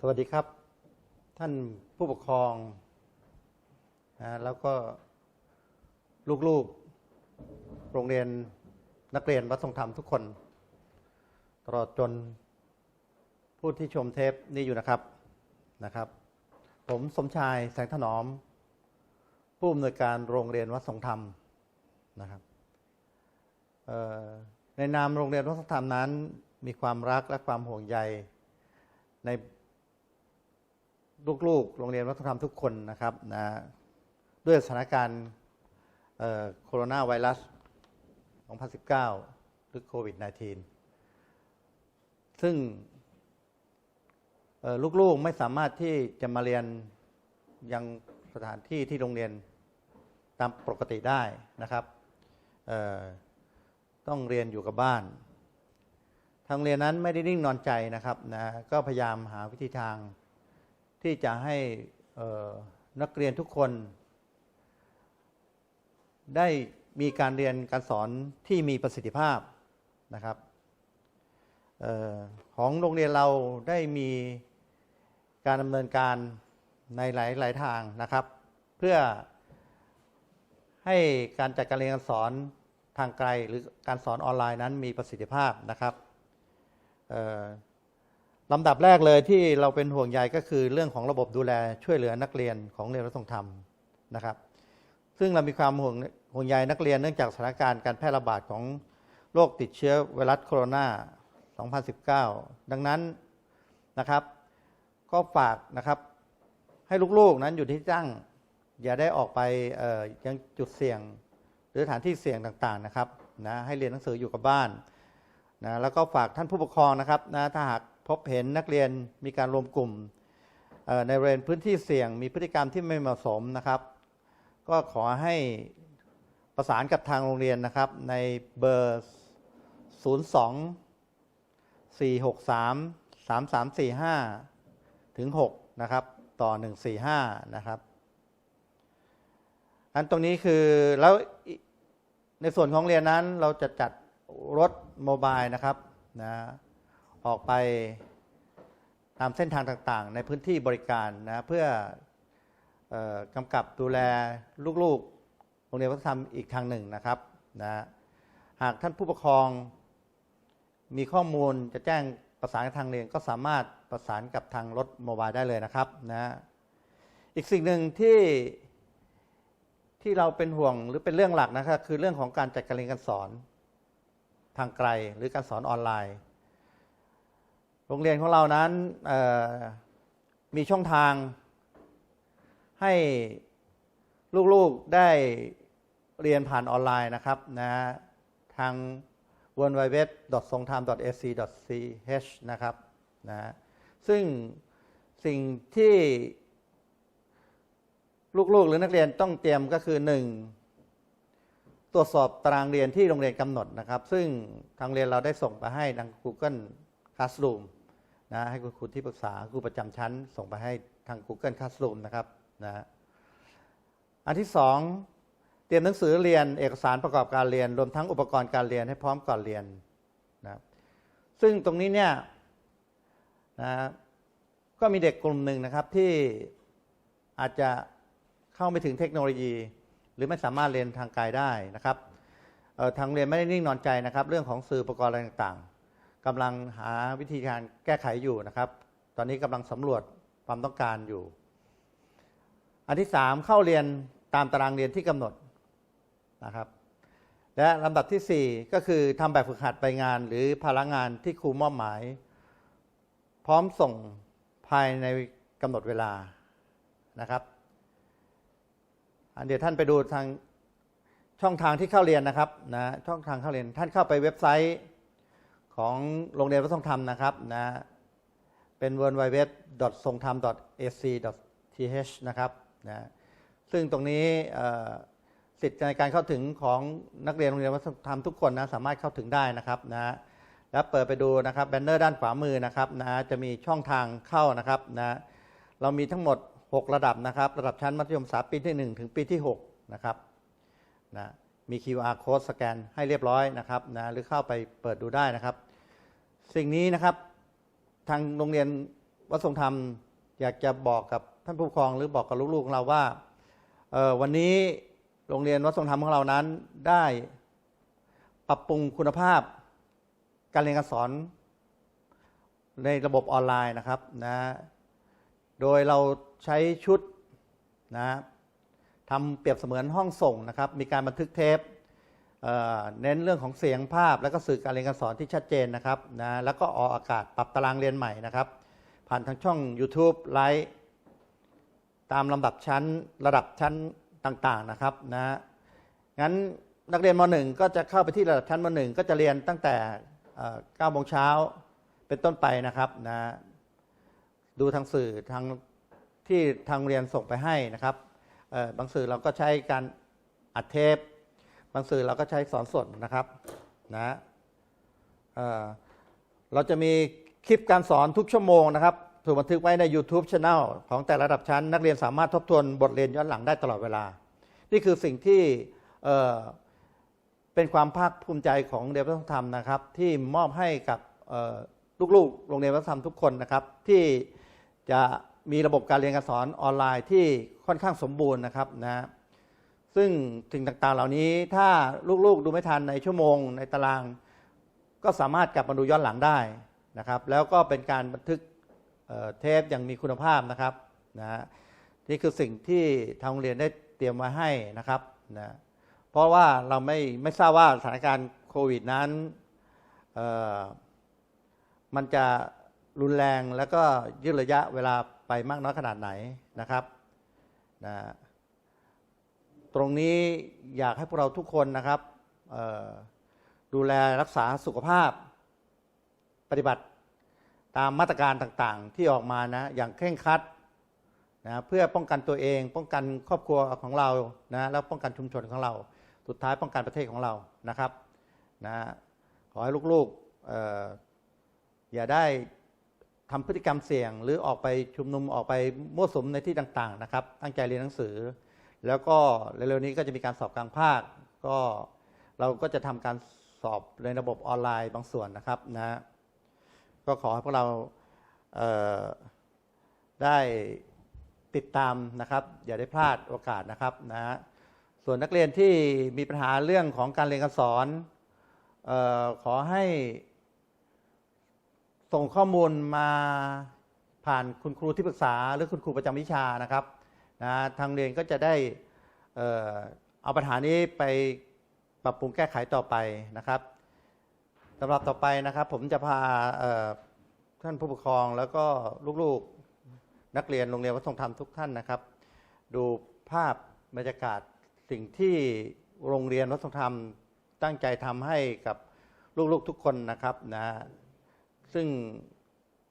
สวัสดีครับ ท่านผู้ปกครองนะแล้วก็ลูกๆโรงเรียนนักเรียนวัดทรงธรรมทุกคน ตลอดจนผู้ที่ชมเทปนี้อยู่นะครับนะครับ ผมสมชายแสงถนอม ผู้อำนวยการโรงเรียนวัดทรงธรรมนะครับในนามโรงเรียนวัดทรงธรรมนั้น มีความรักและความห่วงใยใน ลูกๆ โรงเรียนวัฒนธรรมทุกคนนะครับนะด้วยสถานการณ์โคโรนาไวรัส 2019 หรือโควิด -19 ซึ่งเอ่อลูกๆไม่สามารถที่จะมาเรียนยังสถานที่ที่โรงเรียนตามปกติได้นะครับ ต้องเรียนอยู่กับบ้าน ทางโรงเรียนนั้นไม่ได้นิ่งนอนใจนะครับนะก็พยายามหาวิธีทาง ที่จะให้นักเรียนทุกคน ได้มีการเรียนการสอนที่มีประสิทธิภาพนะครับออของโรงเรียนเราได้มีการดำเนินการในหลายหลายทางนะครับ เพื่อให้การจัดการเรียนการสอนทางไกลหรือการสอนออนไลน์นั้นมีประสิทธิภาพนะครับ ลำดับแรกเลยที่เราเป็นห่วงใยก็คือเรื่องของระบบดูแลช่วยเหลือนักเรียนของเรียนรัฐทรงธรรมนะครับ ซึ่งเรามีความห่วงห่วงใยนักเรียนเนื่องจากสถานการณ์การแพร่ระบาดของโรคติดเชื้อไวรัสโคโรนา 2019 ดังนั้นนะครับ ก็ฝากนะครับให้ลูกๆนั้นอยู่ที่ตั้ง อย่าได้ออกไปยังจุดเสี่ยง หรือสถานที่เสี่ยงต่างๆนะครับนะให้เรียนหนังสืออยู่กับบ้านนะแล้วก็ฝากท่านผู้ปกครองนะครับนะถ้าหาก พบเห็นนักเรียนมีการรวมกลุ่มในบริเวณพื้นที่เสี่ยง มีพฤติกรรมที่ไม่เหมาะสมนะครับ ก็ขอให้ประสานกับทางโรงเรียนนะครับในเบอร์ 02 463 3345 ถึง 6 นะครับ ต่อ 145 นะครับอันตรงนี้คือแล้วในส่วนของเรียนนั้นเราจะจัดรถโมบายนะครับนะ ออกไปตามเส้นทางต่างๆ ในพื้นที่บริการนะเพื่อออกำกับดูแลลูกๆโรงเรียนวัฒนธรรมอีกทางหนึ่งนะครับนะหากท่านผู้ปกครองมีข้อมูลจะแจ้งประสานกับทางเรียนก็สามารถประสานกับทางรถโมบายได้เลยนะครับนะอีกสิ่งหนึ่งที่ที่เราเป็นห่วงหรือเป็นเรื่องหลักนะครับคือเรื่องของการจัดการเรียนการสอนทางไกลหรือการสอนออนไลน์ โรงเรียนของเรานั้นมีช่องทางให้ลูกๆได้เรียนผ่านออนไลน์นะครับนะทาง w w w s o n g t i m e a c c h นะครับนะซึ่งสิ่งที่ลูกๆ หรือนักเรียนต้องเตรียมก็คือ 1. ตรวจสอบตารางเรียนที่โรงเรียนกำหนดนะครับ ซึ่งทางเรียนเราได้ส่งไปให้ทาง Google Classroom นะให้คุณครูที่ปรึกษาครูประจำชั้น ส่งไปให้ทาง Google Classroom นะครับนะอันที่ 2 เตรียมหนังสือเรียนเอกสารประกอบการเรียน รวมทั้งอุปกรณ์การเรียนให้พร้อมก่อนเรียนนะซึ่งตรงนี้เนี่ยนะก็มีเด็กกลุ่มหนึ่งนะครับที่อาจจะเข้าไม่ถึงเทคโนโลยี หรือไม่สามารถเรียนทางไกลได้นะครับทางเรียนไม่ได้นิ่งนอนใจนะครับ เรื่องของสื่ออุปกรณ์อะไรต่าง กำลังหาวิธีการแก้ไขอยู่นะครับ ตอนนี้กำลังสำรวจความต้องการอยู่ อันที่ 3 เข้าเรียนตามตารางเรียนที่กำหนดนะครับ และลำดับทีสี่4 ก็คือทำแบบฝึกหัดไปงาน หรือภาระงานที่ครูมอบหมาย พร้อมส่งภายในกำหนดเวลานะครับอะเดี๋ยวท่านไปดูทางช่องทางที่เข้าเรียนนะครับนะช่องทางเข้าเรียนท่านเข้าไปเว็บไซต์ ของโรงเรียนวัฒนธรรมนะครับนะเป็น w w w s o n g t h a m a c th นะครับนะซึ่งตรงนี้สิทธิในการเข้าถึงของนักเรียนโรงเรียนวัฒนธรรมทุกคนนะสามารถเข้าถึงได้นะครับนะแล้วเปิดไปดูนะครับแบนเนอร์ด้านขวามือนะครับนะจะมีช่องทางเข้านะครับนะเรามีทั้งหมด 6 ระดับนะครับ ระดับชั้นมัธยมศึกษาปีที่ 1 ถึงปีที่6นะครับนะมี QR code สแกนให้เรียบร้อยนะครับนะหรือเข้าไปเปิดดูได้นะครับ สิ่งนี้นะครับ ทางโรงเรียนวัดทรงธรรม อยากจะบอกกับท่านผู้ปกครองหรือบอกกับลูกๆของเราว่าวันนี้โรงเรียนวัดทรงธรรมของเรานั้นได้ปรับปรุงคุณภาพ การเรียนการสอนในระบบออนไลน์นะครับนะโดยเราใช้ชุดนะทำเปรียบเสมือนห้องส่งนะครับ มีการบันทึกเทป เน้นเรื่องของเสียงภาพ แล้วก็สื่อการเรียนการสอนที่ชัดเจนนะครับนะแล้วก็ออกอากาศปรับตารางเรียนใหม่นะครับ ผ่านทางช่อง YouTube ไลฟ์ตามลำดับชั้นระดับชั้นต่างๆนะครับนะงั้นนักเรียนม .1 ก็จะเข้าไปที่ระดับชั้นม .1 ก็จะเรียนตั้งแต่เอ่อ9โมงเช้าเป็นต้นไปนะครับนะดูทางสื่อทางที่ทางโรงเรียนส่งไปให้นะครับบางสื่อเราก็ใช้การอัดเทป บางสื่อเราก็ใช้สอนสดนะครับนะเเราจะมีคลิปการสอนทุกชั่วโมงนะครับถูกบันทึกไว้ใน YouTube Channel ของแต่ละระดับชั้น นักเรียนสามารถทบทวนบทเรียนย้อนหลังได้ตลอดเวลา นี่คือสิ่งที่เเป็นความภาคภูมิใจของเรียนวัฒนธรรมนะครับ ที่มอบให้กับลูกๆโรงเรียนวัฒนธรรมทุกคนนะครับ ที่จะมีระบบการเรียนการสอนออนไลน์ที่ค่อนข้างสมบูรณ์นะครับนะ ซึ่งสิ่งต่างๆเหล่านี้ถ้าลูกๆดูไม่ทันในชั่วโมงในตาราง ก็สามารถกลับมาดูย้อนหลังได้นะครับ แล้วก็เป็นการบันทึกเเทปอย่างมีคุณภาพนะครับนะนี่คือสิ่งที่ทางโรงเรียนได้เตรียมมาให้นะครับนะเพราะว่าเราไม่ไม่ทราบว่าสถานการณ์โควิดนั้นมันจะรุนแรงแล้วก็ยืดระยะเวลาไปมากน้อยขนาดไหนนะครับนะ ตรงนี้อยากให้พวกเราทุกคนนะครับดูแลรักษาสุขภาพ ปฏิบัติตามมาตรการต่างๆ ที่ออกมานะอย่างเคร่งครัดนะเพื่อป้องกันตัวเอง ป้องกันครอบครัวของเรานะแล้วป้องกันชุมชนของเรา สุดท้ายป้องกันประเทศของเรานะครับนะขอให้ลูกๆอออย่าได้ทำพฤติกรรมเสี่ยง หรือออกไปชุมนุมออกไปมั่วสุมในที่ต่างๆนะครับ ตั้งใจเรียนหนังสือ แล้วก็เร็วๆนี้ก็จะมีการสอบกลางภาค ก็เราก็จะทำการสอบในระบบออนไลน์บางส่วนนะครับนะ ก็ขอให้พวกเราเได้ติดตามนะครับ อย่าได้พลาดโอกาสนะครับนะส่วนนักเรียนที่มีปัญหาเรื่องของการเรียนการสอนออขอให้ส่งข้อมูลมาผ่านคุณครูที่ปรึกษาหรือคุณครูประจำวิชานะครับ นะทางเรียนก็จะได้เออเอาปัญหานี้ไปปรับปรุงแก้ไขต่อไปนะครับสำหรับต่อไปนะครับ ผมจะพาท่านผู้ปกครองแล้วก็ลูกๆนักเรียนโรงเรียนวัดทรงธรรมทุกท่านนะครับ ดูภาพบรรยากาศสิ่งที่โรงเรียนวัดทรงธรรมตั้งใจทำให้กับลูกๆทุกคนนะครับนะซึ่ง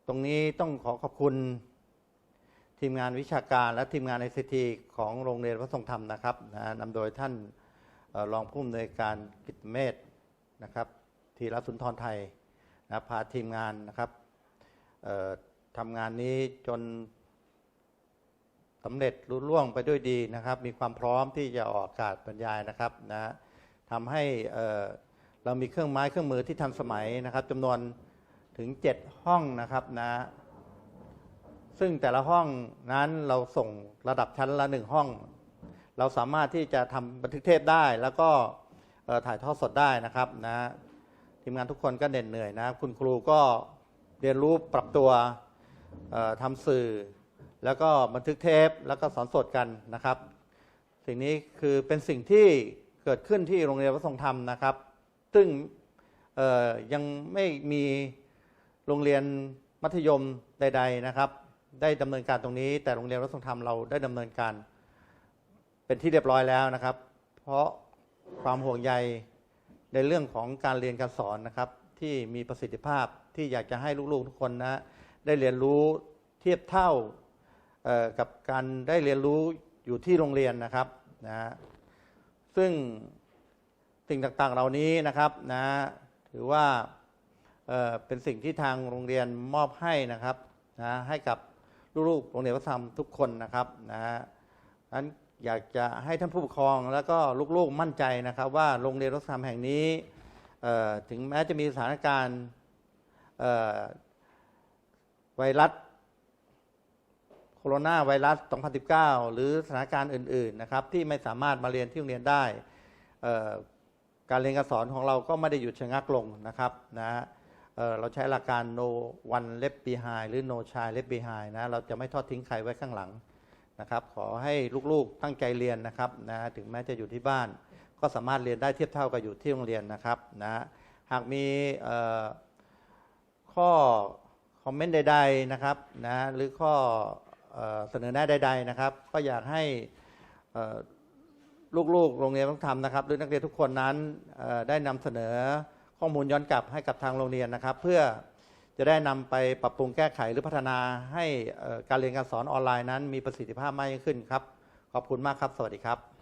ตรงนี้ต้องขอขอบคุณ ทีมงานวิชาการและทีมงานไอซีทีของโรงเรียนวัดทรงธรรมนะครับนะนำโดยท่านเอ่อรองผู้อำนวยการกิตเมธนะครับธีรสุนทรไทยนะพาทีมงานนะครับทำงานนี้จนสำเร็จรุ่ล่วงไปด้วยดีนะครับ มีความพร้อมที่จะออกอากาศบรรยายนะครับนะทำให้เอ่อเรามีเครื่องไม้เครื่องมือที่ทันสมัยนะครับจำนวนถึง 7 ห้องนะครับนะ ซึ่งแต่ละห้องนั้นเราส่งระดับชั้นละหนึ่งห้อง เราสามารถที่จะทำบันทึกเทปได้แล้วก็ถ่ายทอดสดได้นะครับนะทีมงานทุกคนก็เหน็ดเหนื่อยนะคุณครูก็เรียนรู้ปรับตัวทำสื่อ แล้วก็บันทึกเทปแล้วก็สอนสดกันนะครับ สิ่งนี้คือเป็นสิ่งที่เกิดขึ้นที่โรงเรียนวัดทรงธรรมนะครับ ซึ่งยังไม่มีโรงเรียนมัธยมใด ๆ นะครับ ได้ดำเนินการตรงนี้ แต่โรงเรียนวัดทรงธรรมเราได้ดำเนินการ เป็นที่เรียบร้อยแล้วนะครับ เพราะความห่วงใยในเรื่องของการเรียนการสอนนะครับ ที่มีประสิทธิภาพที่อยากจะให้ลูกๆทุกคนนะได้เรียนรู้เทียบเท่ากับการได้เรียนรู้อยู่ที่โรงเรียนนะครับนะซึ่งสิ่งต่างๆเหล่านี้นะครับนะถือว่าเอเป็นสิ่งที่ทางโรงเรียนมอบให้นะครับนะให้กับ ลูกๆโรงเรียนวัฒนธรรมทุกคนนะครับนะฮะนั้นอยากจะให้ท่านผู้ปกครองแล้วก็ลูกๆมั่นใจนะครับ ว่าโรงเรียนวัฒนธรรมแห่งนี้ถึงแม้จะมีสถานการณ์ไวรัสโคโรนาไวรัส 2019 หรือสถานการณ์อื่น ๆ นะครับ ที่ไม่สามารถมาเรียนที่โรงเรียนได้ การเรียนการสอนของเราก็ไม่ได้หยุดชะงักลงนะครับนะ เเราใช้หลักการ no one left behind หรือ no child left behind นะ เราจะไม่ทอดทิ้งใครไว้ข้างหลังนะครับ ขอให้ลูกๆตั้งใจเรียนนะครับนะ ถึงแม้จะอยู่ที่บ้าน ก็สามารถเรียนได้เทียบเท่ากับอยู่ที่โรงเรียนนะครับนะ หากมีข้อคอมเมนต์ใด ๆนะครับนะ หรือข้อเอเสนอแนะใด ๆนะครับ ก็อยากให้ลูกๆ โรงเรียนต้องทำนะครับ หรือนักเรียนทุกคนนั้นได้นำเสนอ ข้อมูลย้อนกลับให้กับทางโรงเรียนนะครับ เพื่อจะได้นำไปปรับปรุงแก้ไขหรือพัฒนาให้การเรียนการสอนออนไลน์นั้น มีประสิทธิภาพมากยิ่งขึ้นครับ ขอบคุณมากครับ สวัสดีครับ